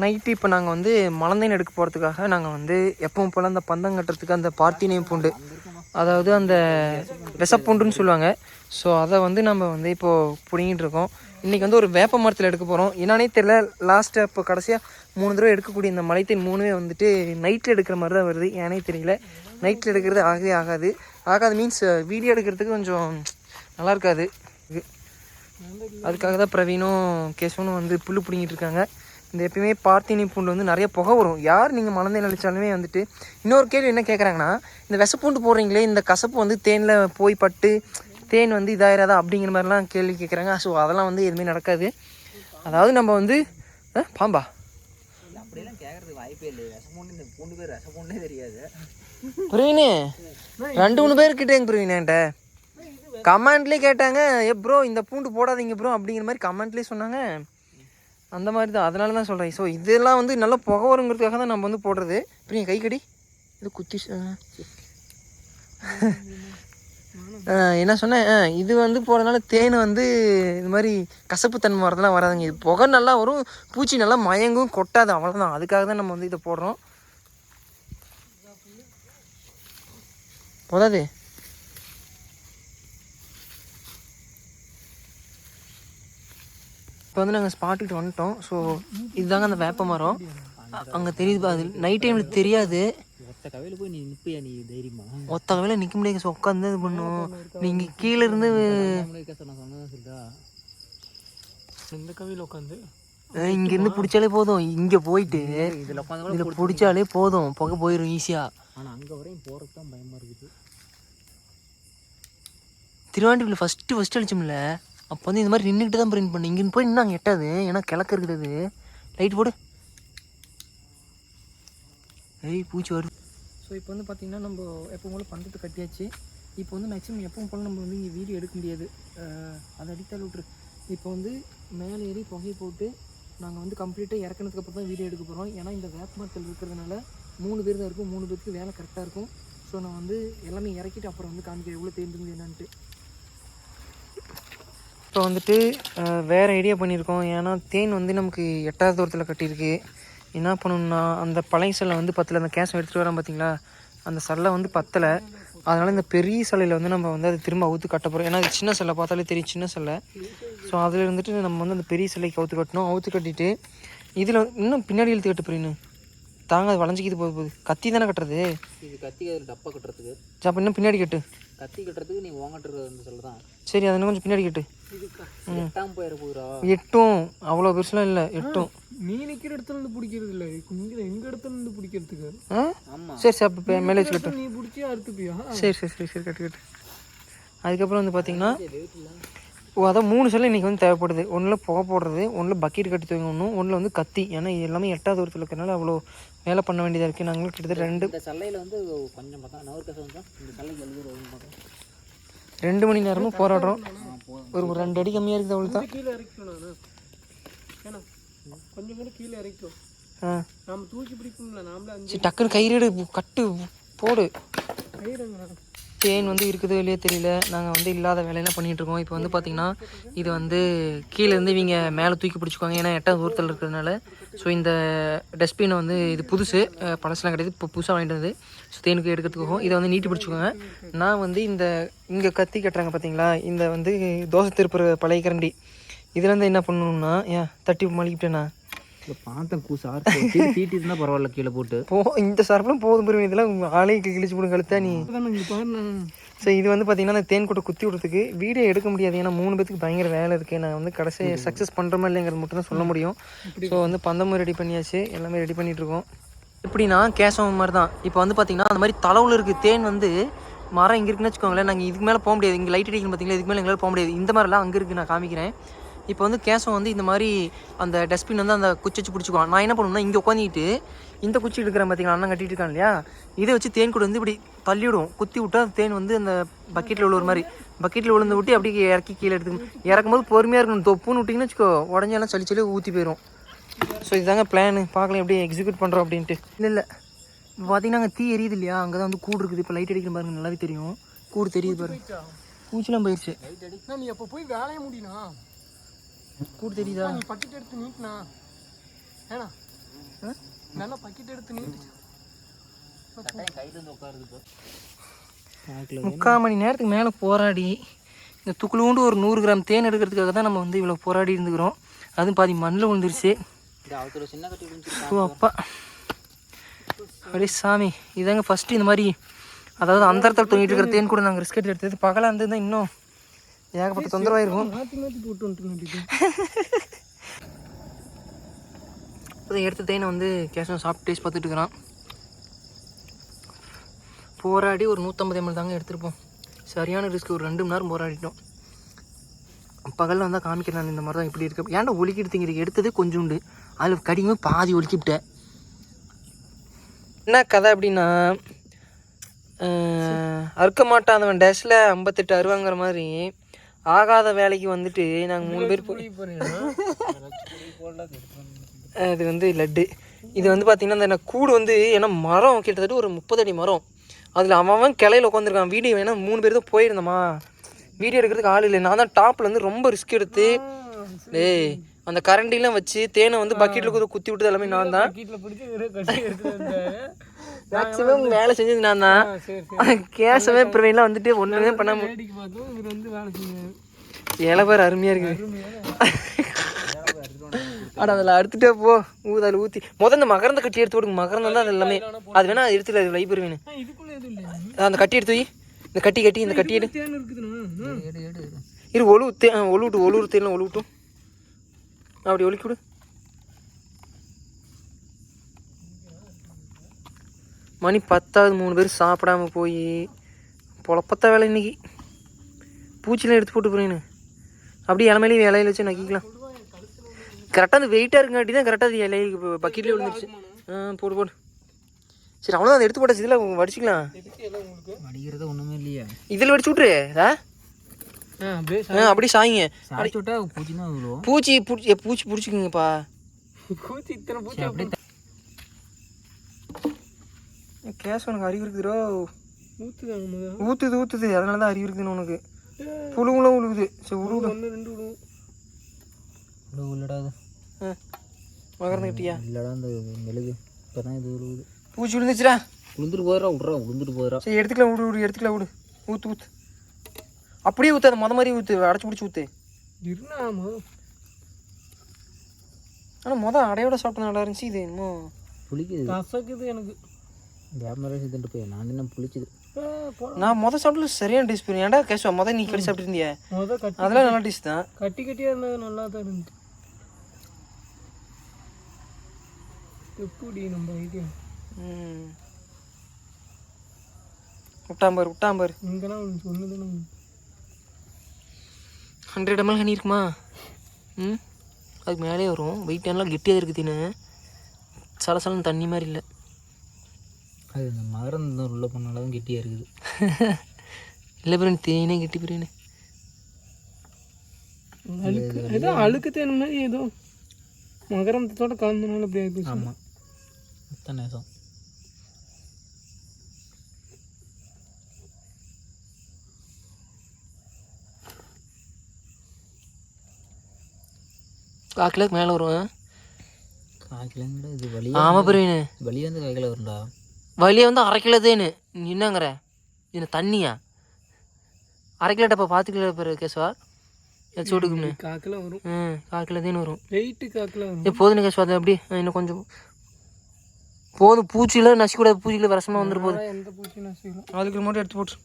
Night இப்போ நாங்கள் வந்து மலந்தேன் எடுக்க போகிறதுக்காக நாங்கள் வந்து எப்பவும் போல் அந்த பந்தம் கட்டுறதுக்கு அந்த பார்த்தினியம் பூண்டு அதாவது அந்த விசப்பூண்டுன்னு சொல்லுவாங்க. ஸோ அதை வந்து நம்ம வந்து இப்போது பிடிங்கிட்டு இருக்கோம். இன்றைக்கி வந்து ஒரு வேப்ப மரத்தில் எடுக்க போகிறோம் என்னன்னே தெரியல. லாஸ்ட்டு இப்போ கடைசியாக மூணு தடவை எடுக்கக்கூடிய இந்த மலைத்தேன் மூணுமே வந்துட்டு நைட்டில் எடுக்கிற மாதிரி தான் வருது. ஏனே தெரியல. நைட்டில் எடுக்கிறது ஆகவே ஆகாது. ஆகாது மீன்ஸ் வீடியோ எடுக்கிறதுக்கு கொஞ்சம் நல்லா இருக்காது. அதுக்காக தான் பிரவீனும் கேசவனும் வந்து புல் பிடிங்கிட்டு இருக்காங்க. இந்த எப்பயுமே பார்த்தினி பூண்டு வந்து நிறைய புகை வரும். யார் நீங்கள் மலந்தை நினைச்சாலுமே வந்துட்டு இன்னொரு கேள்வி என்ன கேட்குறாங்கன்னா இந்த விசப்பூண்டு போடுறீங்களே இந்த கசப்பு வந்து தேனில் போய் பட்டு தேன் வந்து இதாயிராதா அப்படிங்கிற மாதிரிலாம் கேள்வி கேட்குறாங்க ஸோ அதெல்லாம் வந்து எதுவுமே நடக்காது. அதாவது நம்ம வந்து பாம்பா? இல்ல, ரெண்டு மூணு பேர் கிட்டேங்க பிரவீன் கமெண்ட்லேயே கேட்டாங்க ஏ ப்ரோ இந்த பூண்டு போடாதீங்க ப்ரோ அப்படிங்கிற மாதிரி கமெண்ட்லேயே சொன்னாங்க. அந்த மாதிரி தான். அதனால தான் சொல்கிறேன் ஸோ இதெல்லாம் வந்து நல்லா புகை வருங்கிறதுக்காக தான் நம்ம வந்து போடுறது. இப்போ கை கடி. இது குத்தி என்ன சொன்னேன்? ஆ, இது வந்து போகிறதுனால தேன் வந்து இது மாதிரி கசப்புத்தன்மை வரதெல்லாம் வராதுங்க. இது புகை நல்லா வரும். பூச்சி நல்லா மயங்கும் கொட்டாது. அவ்வளோதான் அதுக்காக தான் நம்ம வந்து இதை போடுறோம். போதாது? இப்போ வந்து நாங்கள் ஸ்பாட்டுக்கு வந்துட்டோம். ஸோ இதுதாங்க அந்த வேப்ப மரம். அங்கே தெரியுது அது நைட் டைமில் தெரியாது. ஒத்த கவையில் போய் நீ நிற்பியா நீ தைரியமா ஒத்த நிற்க முடியாது ஸோ உட்காந்து இது பண்ணும் நீங்கள் கீழே இருந்து இந்த கவையில் உட்காந்து இங்கேருந்து பிடிச்சாலே போதும். இங்கே போயிட்டு இதில் உட்காந்து இதில் பிடிச்சாலே போதும். புகை போயிடும் ஈஸியாக ஆனால் அங்கே வரையும் போகிறதுக்கு தான் பயமாக இருக்குது திருவாண்டிவில் ஃபஸ்ட்டு ஃபஸ்ட்டு அடிச்சோம்ல. அப்போ வந்து இந்த மாதிரி நின்றுக்கிட்டு தான் பிரிண்ட் பண்ணு. இங்கே போய் இன்னும் அங்கே எட்டாது. ஏன்னா கிழக்கு இருக்குது லைட் போடு. ஏய் பூச்சி வருது. ஸோ இப்போ வந்து பார்த்திங்கன்னா நம்ம எப்போ போல பந்தத்தை கட்டியாச்சு. இப்போ வந்து மேக்ஸிமம் எப்பவும் போல நம்ம வந்து இங்கே வீடியோ எடுக்க முடியாது. அதை அடித்தால் விட்ரு இப்போ வந்து மேலே ஏறி புகையை போட்டு நாங்கள் வந்து கம்ப்ளீட்டாக இறக்கினதுக்கு அப்புறம் தான் வீடியோ எடுக்க போகிறோம் ஏன்னா இந்த வேப்பமரத்தில் இருக்கிறதுனால மூணு பேர் தான் இருக்கும். மூணு பேருக்கு வேலை கரெக்டாக இருக்கும். ஸோ நான் வந்து எல்லாமே இறக்கிட்டு அப்புறம் வந்து காமிக்கிறேன். எவ்வளோ தேர்ந்துருந்து என்னன்ட்டு. இப்போ வந்துட்டு வேறு ஐடியா பண்ணியிருக்கோம் ஏன்னா தேன் வந்து நமக்கு எட்டாவது தூரத்தில் கட்டியிருக்கு. என்ன பண்ணணும்னா அந்த பழைய சல்லை வந்து பத்தில் அந்த கேஷம் எடுத்துகிட்டு வரோம் பார்த்தீங்களா அந்த சல்லை வந்து பத்தலை. அதனால் இந்த பெரிய சல்லையில் வந்து நம்ம வந்து அதை திரும்ப அவுத்து கட்ட போகிறோம் ஏன்னா அது சின்ன சல்லை பார்த்தாலே தெரியும் சின்ன சல்லை. ஸோ அதில் இருந்துட்டு நம்ம வந்து அந்த பெரிய சல்லைக்கு அவுத்து கட்டணும். அவுத்து கட்டிட்டு இதில் இன்னும் பின்னாடி இழுத்து கட்டு புரியணும் தாங்க அது வளைஞ்சிக்கிது போகுது போகுது கத்தி தானே கட்டுறது? இது கத்தி டப்பா கட்டுறதுக்கு. அப்போ இன்னும் பின்னாடி கட்டு. கத்தி கட்டுறதுக்கு நீ ஓங்கட்டுறது சொல்லுதான் சரி அதை கொஞ்சம் பின்னாடி கட்டு. எட்டாம் போயிட எட்டும். அவ்வளோ பெருசுலாம் இல்லை எட்டும். நீ நிற்கிற இடத்துல இருந்து பிடிக்கிறது இல்லை. இங்கே எங்க இடத்துல இருந்து பிடிக்கிறதுக்கு? ஆமாம் சரி சரி அப்போ மேலே வச்சு கட்டு. நீ பிடிச்சி அறுத்துப்பியா? சரி சரி சரி சரி கட்டு கட்டு. அதுக்கப்புறம் வந்து பார்த்தீங்கன்னா ஓ அதான் மூணு சிலை இன்றைக்கி வந்து தேவைப்படுது. ஒன்றில் புகை போடுறது ஒன்றில் பக்கெட் கட்டி தூங்கணும் ஒன்றில் வந்து கத்தி. ஏன்னா இது எல்லாமே எட்டாவது தூரத்தில் இருக்கிறனால அவ்வளோ வேலை பண்ண வேண்டியதாக இருக்குது நாங்களும் கிட்டத்தட்ட ரெண்டு இந்த சல்லையில் வந்து கொஞ்சம் பார்த்தா இந்த சல்லைக்கு ரெண்டு மணி நேரமும் போராடுறோம். ஒரு ஒரு ரெண்டு அடி கம்மியாக இருக்குது அவ்வளோ தான் கீழே ஏன்னா கொஞ்சம் கூட கீழே இறக்கிட்டோம் ஆ. நாம தூக்கி பிடிக்கணும்ல நாமளே அஞ்சு சரி டக்குன்னு கயிறு கட்டு போடு. கயிறுங்க தேன் வந்து இருக்குதோ இல்லையோ தெரியல. நாங்கள் வந்து இல்லாத வேலையெல்லாம் பண்ணிகிட்டு இருக்கோம். இப்போ வந்து பார்த்திங்கன்னா இது வந்து கீழேருந்து இவங்க மேலே தூக்கி பிடிச்சிக்குவாங்க. ஏன்னா எட்டாவது தூரத்தில் இருக்கிறதுனால. ஸோ இந்த டஸ்ட்பினை வந்து இது புதுசு. பழசுலாம் கிடையாது. இப்போ புதுசாக வாங்கிட்டு வந்து ஸோ தேனுக்கு எடுக்கிறதுக்கு இதை வந்து நீட்டி பிடிச்சிக்குவாங்க. நான் வந்து இந்த இங்கே கத்தி கட்டுறாங்க பார்த்தீங்களா இந்த வந்து தோசை திருப்புற பழைய கரண்டி. இதில் வந்து என்ன பண்ணணும்னா ஏன் தட்டி மலிக்கிட்டேண்ணா பார்த்தேன் கூசா தீட்டி இருந்தால் பரவாயில்ல கீழே போட்டு. போ இந்த சரப்புலாம் போதும் பெரும். இதெல்லாம் ஆளே கிழிச்சு போடும் கழுத்தா நீ. ஸோ இது வந்து பார்த்தீங்கன்னா அந்த தேன் கூட்டை குத்தி விடுறதுக்கு வீடியோ எடுக்க முடியாது. ஏன்னா மூணு பேத்துக்கு பயங்கர வேலை இருக்குது நான் வந்து கடைசி சக்ஸஸ் பண்ணுறோமா இல்லைங்கிறது மட்டும் தான் சொல்ல முடியும். ஸோ வந்து பந்தமும் ரெடி பண்ணியாச்சு. எல்லாமே ரெடி பண்ணிட்டு இருக்கோம். எப்படின்னா கேசவம் மாதிரி தான் இப்போ வந்து பார்த்தீங்கன்னா அந்த மாதிரி தளவில் இருக்குது தேன் வந்து மரம் இங்கே இருக்குன்னு வச்சுக்கோங்களேன். நாங்கள் இதுக்கு மேலே போக முடியாது. இங்கே லைட் அடிக்கணும் பார்த்தீங்களா இதுக்கு மேலே எங்களால் போக முடியாது. இந்த மாதிரிலாம் அங்கே இருக்குது நான் காமிக்கிறேன். இப்போ வந்து கேசம் வந்து இந்த மாதிரி அந்த டஸ்ட்பின் வந்து அந்த குச்சி வச்சு பிடிச்சிக்குவான். நான் என்ன பண்ணுவேன்னா இங்கே உட்காந்துக்கிட்டு இந்த குச்சி எடுக்கிறேன் பார்த்தீங்களா அண்ணன் கட்டிட்டு இருக்கான் இல்லையா? இதை வச்சு தேன் கூட வந்து இப்படி தள்ளி விடும் குத்தி விட்டா அந்த தேன் வந்து அந்த பக்கெட்டில் விழுற மாதிரி. பக்கெட்டில் விழுந்து விட்டு அப்படியே இறக்கி கீழே எடுத்து இறக்கும் போது பொறுமையாக இருக்கணும். தொப்புன்னு விட்டிங்கன்னு வச்சுக்கோ உடஞ்செல்லாம் சளி சளி ஊற்றி போயிடும் ஸோ இதுதாங்க பிளான் பார்க்கலாம் எப்படி எக்ஸிக்யூட் பண்ணுறோம் அப்படின்ட்டு. இல்லை இல்லை. பார்த்தீங்கன்னா அங்கே தீ எரியுது இல்லையா? அங்கே தான் வந்து கூடு இருக்குது. இப்போ லைட் அடிக்கிற பாருங்க நல்லாவே தெரியும். கூடு தெரியுது பாருங்க. பூச்சிலாம் போயிடுச்சு நீ அப்போ போய் வேலையை முடியணும் கூடு தெரியுதா நீ பக்கெட் எடுத்து நீட்டினா. ஏன்னா நல்லா பக்கெட் எடுத்து நீட்டு. முக்கால் மணி நேரத்துக்கு மேலே போராடி இந்த துக்குளூண்டு ஒரு நூறு கிராம் தேன் எடுக்கிறதுக்காக தான் நம்ம வந்து இவ்வளோ போராடி இருந்துக்கிறோம். அதுவும் பாதி மண்ணில் விழுந்துருச்சு. ஓ அப்பா. அப்படியே சாமி இதாங்க ஃபஸ்ட்டு இந்த மாதிரி அதாவது அந்தரத்தில் தொங்கிட்டு இருக்கிற தேன் கூட நாங்கள் ரிஸ்க் எடுத்தது பகலாக இருந்தது இன்னும் ஏகப்பட்ட தொந்தரவாயிருக்கும் இப்போ எடுத்த தேனை வந்து கேஷம் சாப்பிட்டு டேஸ்ட் பார்த்துட்டு இருக்கிறான் போராடி ஒரு நூற்றம்பது எம்எல் தாங்க எடுத்திருப்போம் சரியான ரிஸ்க் ஒரு ரெண்டு மணி நேரம் போராடிட்டோம் பகலில் வந்தால் காமிக்கிறேன் நான் இந்த மாதிரி தான் இப்படி இருக்கு ஏன்டா ஒலிக்கிட்டு திங்கிறீங்க எடுத்ததே கொஞ்சோண்டு அதில் கடிங்க பாதி ஒலிக்கிவிட்டேன் என்ன கதை அப்படின்னா அறுக்க மாட்டாதவன் டேஷில் ஐம்பத்தெட்டு அருவாங்கிற மாதிரி ஆகாத வேலைக்கு வந்துட்டு நாங்கள் மூணு பேர் அது வந்து லட்டு. இது வந்து பார்த்தீங்கன்னா இந்த கூடு வந்து ஏன்னா மரம் கிட்டத்தட்ட ஒரு முப்பது அடி மரம். அதில் அவன் அவன் கிளையில உட்காந்துருக்கான் வீடியோ வேணா மூணு பேர் தான் போயிருந்தோமா. வீடியோ எடுக்கிறதுக்கு ஆள் இல்லை. நான் தான் டாப்பில் வந்து ரொம்ப ரிஸ்க் எடுத்து. டேய் அந்த கரண்டிலாம் வச்சு தேனை வந்து பக்கெட்டில் குத்தி குத்தி விட்டது எல்லாமே நான் தான். மேக்ஸிமம் வேலை செஞ்சது நான் தான். கேசவே பிரவீன்லாம் வந்துட்டு ஒன்றுமே வேலை செஞ்சாரு இலை பேர் அருமையாக இருக்குது அட அதில் அறுத்துட்டே போ. ஊது அதில் ஊற்றி முதல்ல இந்த மகரந்த கட்டி எடுத்து விடுங்க மகரந்தம் தான் அது எல்லாமே. அது வேணா எடுத்துல அது லைப் வேணும் அந்த கட்டி எடுத்து இந்த கட்டி கட்டி இந்த கட்டி எடு. தேன் இருக்குதுண்ணா. எடு எடு எடு. இரு ஒழு தே அப்படி ஒழுக்கி விடு மணி பத்தாவது மூணு பேர் சாப்பிடாம போய் பொழப்பத்த வேலை இன்னைக்கு பூச்சிலாம் எடுத்து போட்டு போறேன்னு அப்படியே இளமையிலேயே இலையில வச்சு நக்கிக்கலாம் கரெக்டாக அந்த வெயிட்டாக இருக்காட்டி தான் கரெக்டாக அது இலையில பக்கெட்லேயே விழுந்துருச்சு ஆ போடு போடு சரி அவ்வளோதான் அதை எடுத்து போட்டாச்சு இதில் வடிச்சிக்கலாம் வடிக்கிறது ஒண்ணுமே இல்லையா இதில் வடிச்சு விட்ரு ஆ அப்படியே அப்படியே சாய்ங்க. சாடிச்சு விட்டா பூச்சி தான் பூச்சி பூச்சி பூச்சி பிடிச்சிக்கிங்கப்பா. கூச்சி இத்தனை பூச்சி அப்படியே கேஸ் உனக்கு அறிவு இருக்குதுரோ ஊற்றுது ஊற்றுது அதனால தான் அறிவு இருக்குதுன்னு உனக்கு. புழுகுலாம் உழுகுது சரி விடு ஒன்று ரெண்டு விடுவோம் விழுவு இல்லடா அது. ஆ மகரந்து கட்டியா இல்லடா அந்த மெழுகு. இப்பதான் இது விழுவுது பூச்சி விழுந்துச்சுடா விழுந்துட்டு போதுடா விட்றா விழுந்துட்டு போதுடா சரி எடுத்துக்கலாம் விடு விடு எடுத்துக்கலாம் விடு ஊற்று ஊற்று அப்படியே ஊற்று அந்த முத மாதிரி ஊற்று அடைச்சி பிடிச்சி ஊற்று ஆனால் மொதல் அடையோட சாப்பிட்டு நல்லா இருந்துச்சு இது என்னமோ. புளிக்குது. கசக்குது எனக்கு. கேமரா செஞ்சுட்டு போய் நான் என்ன புளிக்குது. ஆ, போ- நான் மொதல் சாப்பிட்டு சரியான டேஸ்ட் போயிருந்தேன் ஏன்டா கேஷ் மொதல் நீ கட்டி அதெல்லாம் நல்லா டேஸ்ட் தான். கட்டி கட்டியாக இருந்தது நல்லா தான் இருந்துச்சு. எப்படி நம்ம இது ம். விட்டாம்பார் விட்டாம்பார் இங்கெல்லாம் சொன்னது நம்ம ஹண்ட்ரட் எம்எல் ஹனி இருக்குமா? ம் அதுக்கு மேலே வரும். வெயிட் எல்லாம் கெட்டியாக இருக்குது தின்னு சலசலன்னு தண்ணி மாதிரி இல்லை. அது இந்த மகரம் உள்ள பண்ணால தான் கெட்டியாக இருக்குது. இல்லை பிரியாணி தேனே கெட்டி பிரியாணி. அழுக்கு ஏதோ அழுக்கு தேன் மாதிரி ஏதோ மகரந்தத்தோட கலந்தனால அப்படி ஆயிப்போச்சு ஆமாம் மொத்த நேசம். காக்கிலாக்கு மேலே இது வலி ஆமாம் பிரியாணி வலி வந்து காய்க்கல வரும்டா. வழியே வந்து அரை கிலோ தேனு. நீ என்னங்கிற? இது தண்ணியா? அரை கிலோ டப்பா பார்த்துக்கல பிற கேசவா? ஏதாச்சும் ஓட்டுக்குன்னு காக்கெல்லாம் வரும். ம் கால் கிலோ தேன் வரும். வெயிட்டு காக்கெல்லாம் வரும். ஏ போதும் கேசவா அது அப்படியே ஆ, இன்னும் கொஞ்சம் போதும். பூச்சியில் நசி கூட பூச்சியில் விஷமாக வந்துட்டு போகுது எந்த பூச்சி நசிக்கலாம் அதுக்கு மட்டும் எடுத்து போட்டு